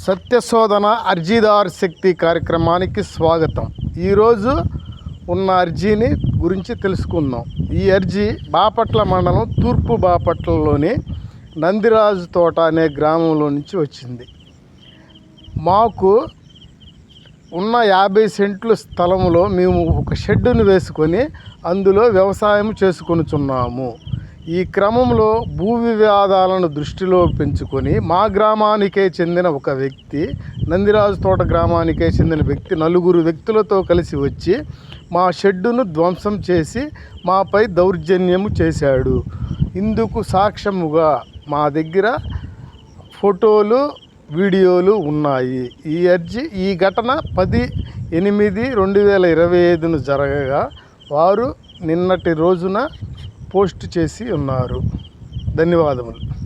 సత్యశోధన అర్జీదార్ శక్తి కార్యక్రమానికి స్వాగతం. ఈరోజు ఉన్న అర్జీని గురించి తెలుసుకుందాం. ఈ అర్జీ బాపట్ల మండలం తూర్పు బాపట్లలోని నందిరాజు తోట అనే గ్రామంలో నుంచి వచ్చింది. మాకు ఉన్న యాభై సెంట్ల స్థలంలో మేము ఒక షెడ్డును వేసుకొని అందులో వ్యవసాయం చేసుకొనుచున్నాము. ఈ క్రమంలో భూ వివాదాలను దృష్టిలో పెంచుకొని మా గ్రామానికే చెందిన ఒక వ్యక్తి నందిరాజు తోట గ్రామానికే చెందిన వ్యక్తి నలుగురు వ్యక్తులతో కలిసి వచ్చి మా షెడ్డును ధ్వంసం చేసి మాపై దౌర్జన్యము చేశాడు. ఇందుకు సాక్ష్యముగా మా దగ్గర ఫోటోలు వీడియోలు ఉన్నాయి. ఈ అర్జీ ఈ ఘటన పది ఎనిమిది రెండు వేల ఇరవై ఐదును జరగగా వారు నిన్నటి రోజున పోస్ట్ చేసి ఉన్నారు. ధన్యవాదములు.